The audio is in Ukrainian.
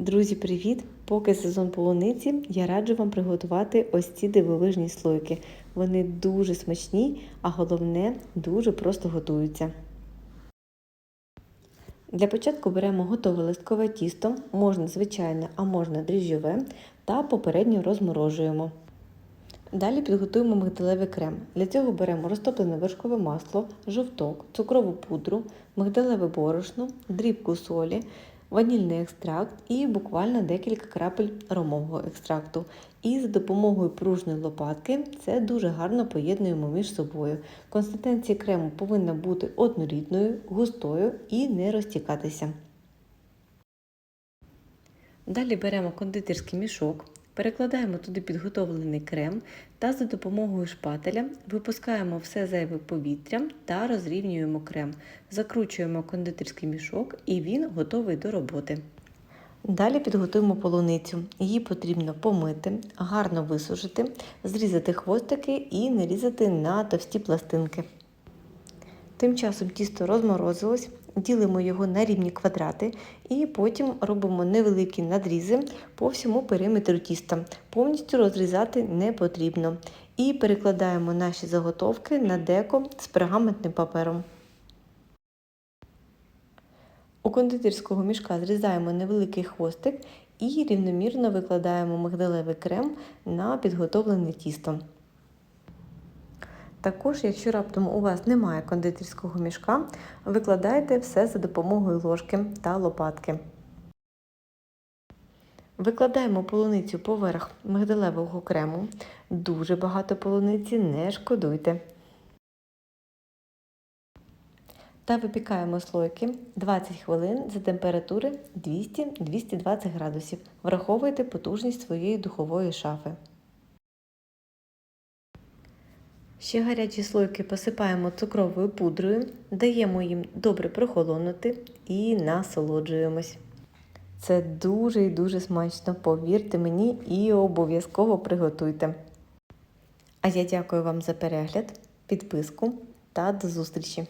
Друзі, привіт! Поки сезон полуниці, я раджу вам приготувати ось ці дивовижні слойки. Вони дуже смачні, а головне, дуже просто готуються. Для початку беремо готове листкове тісто, можна звичайне, а можна дріжджове, та попередньо розморожуємо. Далі підготуємо мигдалевий крем. Для цього беремо розтоплене вершкове масло, жовток, цукрову пудру, мигдалеве борошно, дрібку солі, ванільний екстракт і буквально декілька крапель ромового екстракту. І за допомогою пружної лопатки це дуже гарно поєднуємо між собою. Консистенція крему повинна бути однорідною, густою і не розтікатися. Далі беремо кондитерський мішок, перекладаємо туди підготовлений крем та за допомогою шпателя випускаємо все зайве повітря та розрівнюємо крем. Закручуємо кондитерський мішок і він готовий до роботи. Далі підготуємо полуницю. Її потрібно помити, гарно висушити, зрізати хвостики і нарізати на товсті пластинки. Тим часом тісто розморозилось, ділимо його на рівні квадрати і потім робимо невеликі надрізи по всьому периметру тіста. Повністю розрізати не потрібно. І перекладаємо наші заготовки на деко з пергаментним папером. У кондитерського мішка зрізаємо невеликий хвостик і рівномірно викладаємо мигдалевий крем на підготовлене тісто. Також, якщо раптом у вас немає кондитерського мішка, викладайте все за допомогою ложки та лопатки. Викладаємо полуницю поверх мигдалевого крему. Дуже багато полуниці не шкодуйте. Та випікаємо слойки 20 хвилин за температури 200-220 градусів. Враховуйте потужність своєї духової шафи. Ще гарячі слойки посипаємо цукровою пудрою, даємо їм добре прохолонути і насолоджуємось. Це дуже і дуже смачно, повірте мені, і обов'язково приготуйте. А я дякую вам за перегляд, підписку та до зустрічі!